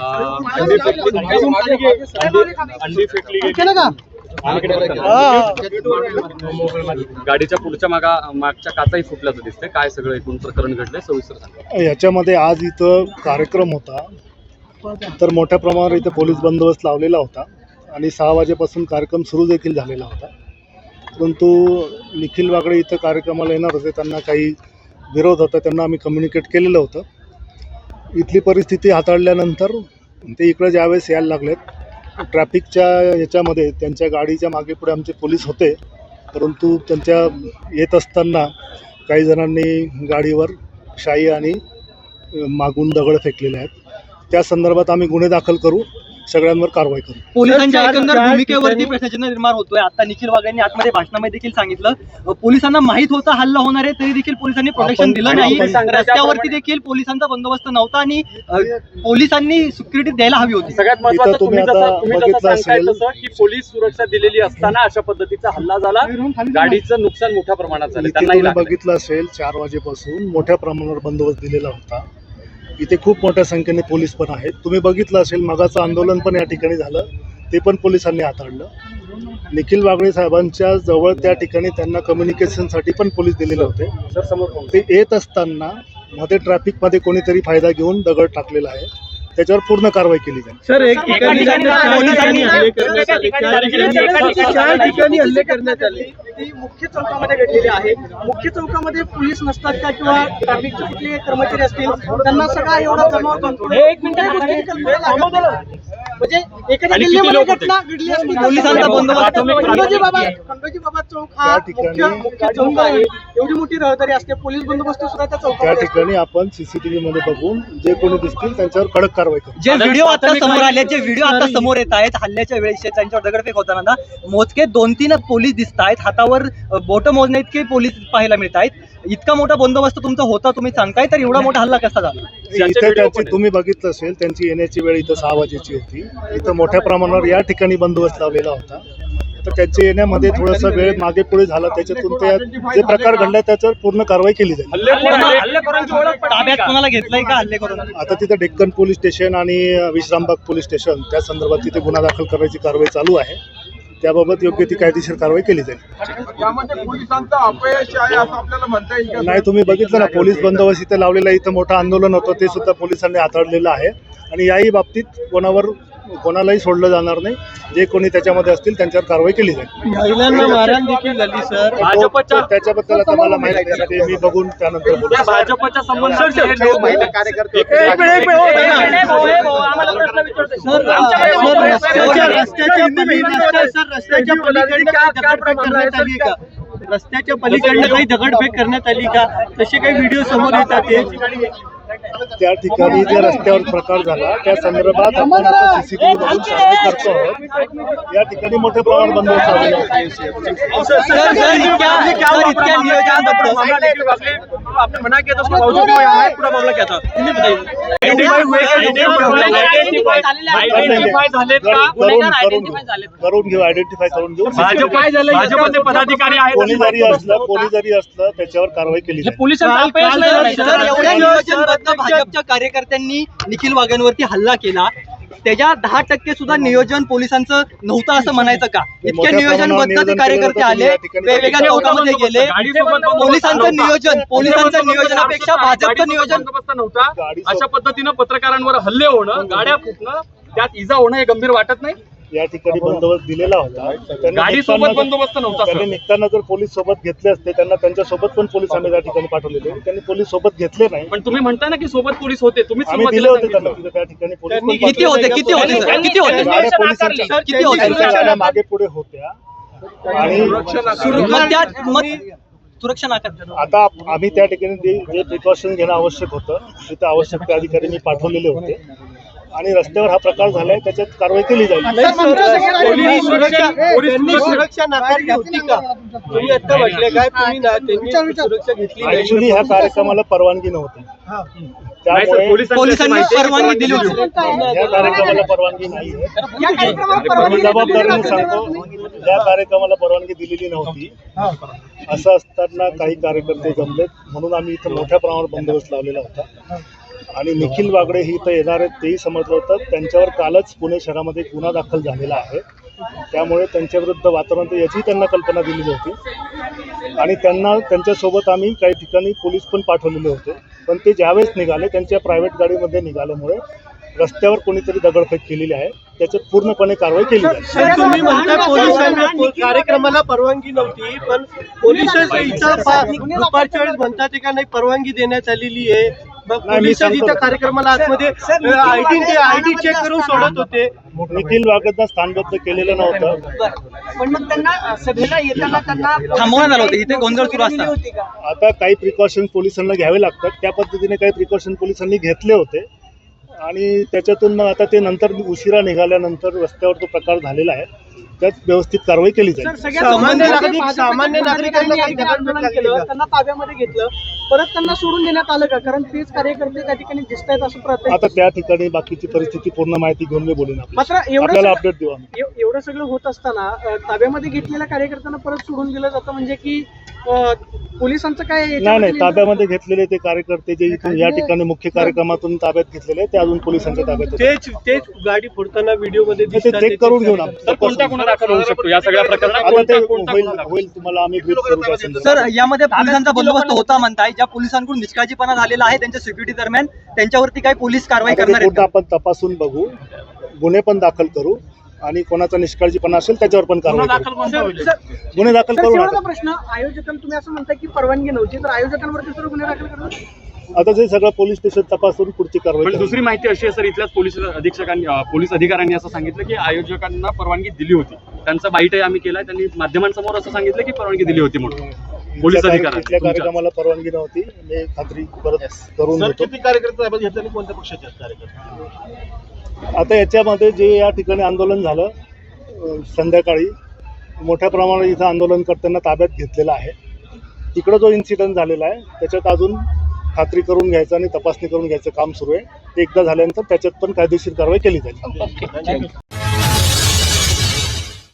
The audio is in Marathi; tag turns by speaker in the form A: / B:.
A: अंडी फेकली अंडी- फेकली गेली गाडीच्या पुढच्या मागा मागच्या काचाही फुटल्याचं दिसतंय. काय सगळं एकूण प्रकरण घडलंय? सविस्तर सांगा.
B: याच्यामध्ये आज इथं कार्यक्रम होता. तर मोठ्या प्रमाणावर इथं पोलीस बंदोबस्त लावलेला होता आणि सहा वाजेपासून कार्यक्रम सुरू देखील झालेला होता. परंतु निखिल वागळे इथं कार्यक्रमाला येणार होते त्यांना काही विरोध होता त्यांना आम्ही कम्युनिकेट केलेलं होतं. इथली परिस्थिती हाताळल्यानंतर ते इकडे ज्यावेळेस यायला लागलेत ट्रॅफिकच्या याच्यामध्ये त्यांच्या गाडीच्या मागे पुढे आमचे पोलीस होते. परंतु त्यांच्या येत असताना काही जणांनी गाडीवर शाई आणि मागून दगड फेकलेले आहेत. त्या संदर्भात आम्ही गुन्हे दाखल करू. सगळ्यांवर कारवाई करू.
C: पोलिसांच्या एकंदर भूमिकेवरती प्रश्नचिन्ह निर्माण होतोय. आता निखिल वाघांनी आतमध्ये भाषणामध्ये देखील सांगितलं. पोलिसांना माहीत होता हल्ला होणार आहे तरी देखील पोलिसांनी प्रोटेक्शन दिलं नाही. रस्त्यावरती देखील पोलिसांचा बंदोबस्त नव्हता आणि पोलिसांनी सिक्युरिटी द्यायला हवी होती.
A: सगळ्यात महत्वाचं
B: तुम्ही
A: तुम्ही जसं
B: आता
A: तुम्ही जसं
B: बघितलं
A: सांगताय
B: असेल.
A: तसं की पोलीस सुरक्षा दिलेली असताना अशा पद्धतीचा हल्ला झाला. गाडीचं नुकसान मोठ्या प्रमाणात झालं. लागलंय.
B: बघितलं असेल चार वाजेपासून मोठ्या प्रमाणावर बंदोबस्त दिलेला होता. इथे खूप मोठ्या संख्येने पोलीस पण आहेत. तुम्ही बघितलं असेल मगाचं आंदोलन पण या ठिकाणी झालं. ते पण पोलिसांनी हाताळलं. निखिल वागळे साहेबांच्या जवळ त्या ठिकाणी त्यांना कम्युनिकेशनसाठी पण पोलीस दिलेले होते.
A: सर समोर पाहू.
B: ते येत असताना मध्ये ट्रॅफिकमध्ये कोणीतरी फायदा घेऊन दगड टाकलेला आहे. त्याच्यावर पूर्ण कारवाई केली जाईल.
D: सर एक ठिकाणी
C: पोलिसांनी
D: हल्ले करण्यात आले. चार ठिकाणी चार ठिकाणी हल्ले करण्यात आले.
E: ती मुख्य चौकामध्ये घडलेली आहे. मुख्य चौकामध्ये पोलीस नसतात का किंवा ट्रॅफिकचे कुठले कर्मचारी असतील? त्यांना सगळा एवढा जमाव एक म्हणजे एखाद्या
A: आणि किती
E: जिल्ह्यामध्ये
A: लोक होते?
E: घटना घडली असती तर
C: पोलिसांचा बंदोबस्त
E: खंडोजी बाबा खंडोजी बाबा चौक हा
B: त्या ठिकाणी-
E: मुख्य मुख्य चौक आहे. एवढी मोठी रहदारी असते. पोलीस बंदोबस्त सुद्धा त्या
B: त्या
E: चौकामध्ये असतो.
B: ठिकाणी आपण सीसीटीव्ही मध्ये बघून जे कोणी दिसतील त्यांच्यावर कडक कारवाई करू.
C: जे व्हिडिओ आता समोर आले जे व्हिडिओ आता समोर येत आहेत हल्ल्याच्या वेळेस त्यांच्यावर दगडफेक होताना ना, मोजके दोन तीन पोलीस दिसत आहेत. हातावर बोट मोजण्या इतके पोलीस पाहायला मिळत आहेत. इतका मोठा बंदोबस्त तुमचा होता तुम्ही सांगताय तर एवढा मोठा हल्ला कसा झाला?
A: ज्यांचे
B: इथे
A: व्हिडिओ
B: त्यांची
A: पण आहेत.
B: तुम्ही बघितलं असेल त्यांची येण्याची वेळ इथं सहा वाजेची होती. इथं मोठ्या प्रमाणावर या ठिकाणी बंदोबस्त लावलेला होता. तर त्यांच्या येण्यामध्ये थोडासा वेळ मागे पुढे झाला. त्याच्यातून ते जे प्रकार घडला त्याच्यावर पूर्ण कारवाई केली जाईल. आता तिथं डेक्कन पोलीस स्टेशन आणि विश्रामबाग पोलीस स्टेशन त्या संदर्भात तिथे गुन्हा दाखल करायची कारवाई चालू आहे. त्याबाबत योग्य ती कायदेशीर कारवाई केली जाईल.
D: यामध्ये पोलिसांचं अपयश आहे असं आपल्याला म्हणता येईल का?
B: नाही तुम्ही बघितलं ना पोलीस बंदोबस्त इथं लावलेला इथं मोठं आंदोलन होतं ते सुद्धा पोलिसांनी हाताळलेलं आहे. आणि याही बाबतीत कोणावर कोणालाही सोडलं जाणार नाही. जे कोणी त्याच्यामध्ये असतील त्यांच्यावर कारवाई केली जाईल.
D: महिलांना मारहाण देखील झाली सर.
A: भाजपच्या
B: त्याच्याबद्दल आता मला माहिती नाही. ते मी बघून त्यानंतर
A: भाजपच्या
C: सर रस्त्याच्या रस्त्याच्या पली- रस्त्या- सर, रस्त्याच्या पलीकडनं काही दगडफेक करण्यात आली का? रस्त्याच्या पलीकडनं काही दगडफेक करण्यात आली का? तसे काही व्हिडिओ समोर येतात
B: त्या ठिकाणी जे रस्त्यावर प्रकार झाला त्या संदर्भात आपण आता सीसीटीव्ही करतो आहोत. या ठिकाणी मोठ्या प्रमाणात बंदोबस्त
D: आपने मना किया था उसको बावजूद वो यहाँ है, पूरा मामला क्या था
A: आयडेंटिफाय झालेत का?
B: करून घेऊ आयडेंटिफाय करून घेऊ.
A: भाजप भाजपचे पदाधिकारी
B: कोणी जरी
A: आहेत
B: असलं कोणी जरी असलं त्याच्यावर कारवाई केली
A: झालं,
C: सर
A: सर.
C: एवढ्या नियोजनबद्ध भाजपच्या कार्यकर्त्यांनी निखिल वाघांवरती हल्ला केला. त्याच्या दहा टक्के सुद्धा नियोजन पोलिसांचं नव्हतं असं म्हणायचं का?
B: प्रमाणावर
C: नियोजनबद्ध ते कार्यकर्ते आले वेगवेगळ्या चौकामध्ये गेले. पोलिसांचं. नियोजन पोलिसांचं नियोजनापेक्षा भाजपचं नियोजन
A: नव्हता. अशा पद्धतीनं पत्रकारांवर हल्ले होणं गाड्या फुटणं त्यात इजा होणं हे गंभीर वाटत नाही?
B: या ठिकाणी बंदोबस्त दिलेला होता. निघताना जर-
A: बंदोबस्त नव्हता, सर.
B: त्यांनी निघताना जर पोलीस सोबत घेतले असते त्यांना त्यांच्यासोबत पण पोलिसांनी त्या ठिकाणी पाठवलेले. त्यांनी पोलीस सोबत घेतले नाही.
A: पण तुम्ही म्हणता ना की सोबत पोलीस होते. तुम्ही
B: आम्ही दिले होते त्यांना. तिथे त्या ठिकाणी पोलीस
C: किती होते किती होते सर? किती होते?
B: गाड्या पोलिसांच्या
C: किती होते?
B: मागे पुढे होत्या. आणि
C: मग त्यात मग सुरक्षा नाकार
B: आता आम्ही त्या ठिकाणी जे जे प्रिकॉशन घेणं आवश्यक होतं तिथं आवश्यक ते अधिकारी मी पाठवलेले होते. आणि रस्त्यावर हा प्रकार झालाय त्याच्यात कारवाई केली जाईल.
D: त्यांनी सुरक्षा त्यांनी सुरक्षा नाकारली होती का? तुम्ही आता म्हटले काय तुम्ही ना त्यांनी सुरक्षा घेतली नाही.
B: ऍक्च्युली ह्या कार्यक्रमाला परवानगी नव्हती. त्यामुळे
C: पोलिसांनी परवानगी दिली होती.
B: या कार्यक्रमाला परवानगी नाही मी जबाबदारीने सांगतो या कार्यक्रमाला परवानगी दिलेली नव्हती. असं असताना काही कार्यकर्ते जमलेत म्हणून आम्ही इथं मोठ्या प्रमाणावर बंदोबस्त लावलेला होता. आणि निखिल वागडे ही इथं येणार आहेत तेही समजलं होतं. त्यांच्यावर कालच पुणे शहरामध्ये गुन्हा दाखल झालेला आहे. त्यामुळे त्यांच्याविरुद्ध वातावरण तर याची त्यांना कल्पना दिलेली होती. आणि त्यांना त्यांच्यासोबत आम्ही काही ठिकाणी पोलीस पण पाठवलेले होते. पण ते ज्यावेळेस निघाले त्यांच्या प्रायव्हेट गाडीमध्ये निघाल्यामुळे रस्त्यावर कोणीतरी दगडफेक केलेली आहे. त्याच्यात पूर्णपणे कारवाई केली
D: तुम्ही म्हणता पोलिसांना पो- कार्यक्रमाला परवानगी नव्हती पण पोलीस दुपारच्या वेळेस म्हणतात का नाही परवानगी देण्यात आलेली आहे. पोलीस
B: सांगतो.
D: इथं कार्यक्रमाला आतमध्ये आयडी ते आयडी चेक करून सोडत होते
B: निखिल वागडना स्थानबद्ध केलेलं नव्हतं
E: पण मग त्यांना सभेला येताना त्यांना
C: थांबवण्यात आलं होतं. इथे गोंधळ सुरू असताना.
E: दिली होती का?
B: आता काही प्रिकॉशन पोलिसांना घ्यावे लागतात त्या पद्धतीने काही प्रिकॉशन पोलिसांनी घेतले होते आणि त्याच्यातून मग आता ते नंतर उशिरा निघाल्यानंतर रस्त्यावर तो प्रकार झालेला आहे त्यात व्यवस्थित कारवाई केली जाईल.
D: सामान्य नागरिक- सामान्य नागरिकांना काही
E: आंदोलन केलं? त्यांना ताब्यामध्ये घेतलं. परत त्यांना सोडून देण्यात आलं का? कारण तेच कार्यकर्ते त्या ठिकाणी दिसत आहेत असं प्रत्येक
B: आता त्या ठिकाणी बाकीची परिस्थिती पूर्ण माहिती घेऊन मी बोलेन
E: मात्र
B: आपल्याला
E: एवढं
B: अपडेट देऊ
E: एवढं सगळं होत असताना ताब्यामध्ये घेतलेल्या कार्यकर्त्यांना परत सोडून दिलं जातं म्हणजे की पोलिसांचं काय
B: नाही नाही ताब्यामध्ये घेतलेले ते कार्यकर्ते जे इथून या ठिकाणी मुख्य कार्यक्रमातून ताब्यात घेतलेले ते अजून पोलिसांच्या ताब्यात.
D: तेच तेच गाडी फोडताना व्हिडिओमध्ये
B: ते चेक करून घेऊन
A: कोणता गुन्हा दाखल होऊ शकतो? या सगळ्या प्रकरणात
B: आता ते
A: कोणता कोणता
B: होईल
A: गुन्हा दाखल?
B: होईल तुम्हाला आम्ही ब्रीफ करू.
C: सर यामध्ये पोलिसांचा बंदोबस्त होता म्हणताय. ज्या पोलिसांकडून निष्काळजीपणा झालेला आहे त्यांच्या सिक्युरिटी दरम्यान त्यांच्यावरती काय पोलीस कारवाई
B: आता ते
C: करणार आहेत
B: पूर्ण
C: का?
B: आपण तपासून बघू. गुन्हे पण दाखल करू. आणि कोणाचा निष्काळजीपणा असेल त्याच्यावर पण कारवाई करू. गुन्हे दाखल करू
E: प्रश्न. आयोजकांना तुम्ही असं म्हणता की परवानगी नव्हती तर आयोजकांवरती सर गुन्हे दाखल करणार?
B: आता ते सगळं पोलीस स्टेशन तपासून पुढची कारवाई
A: पण
B: करू.
A: दुसरी माहिती अशी आहे सर इथल्याच पोलीस अधीक्षकांनी अं, पोलीस अधिकाऱ्यांनी असं सांगितलं की आयोजकांना परवानगी दिली होती. त्यांचा बाईटही आम्ही केलाय त्यांनी माध्यमांसमोर असं सांगितलं की परवानगी दिली होती म्हणून. पोलीस
B: इथल्या
A: अधिकारी
B: इथल्या. कार्यक्रमाला परवानगी नव्हती मी खात्री परत करून देतो.
D: कार्यकर्ते ताब्यात घेतले कोणत्या पक्षाचे आहेत कार्यकर्ते?
B: आता याच्यामध्ये जे या ठिकाणी आंदोलन झालं अं, संध्याकाळी मोठ्या प्रमाणात इथं आंदोलन करताना ताब्यात घेतलेलं आहे. तिकडं जो इन्सिडेंट झालेला आहे त्याच्यात अजून खात्री करून घ्यायचं आणि तपासणी करून घ्यायचं काम सुरू आहे. ते एकदा झाल्यानंतर त्याच्यात पण कायदेशीर कारवाई केली जाईल.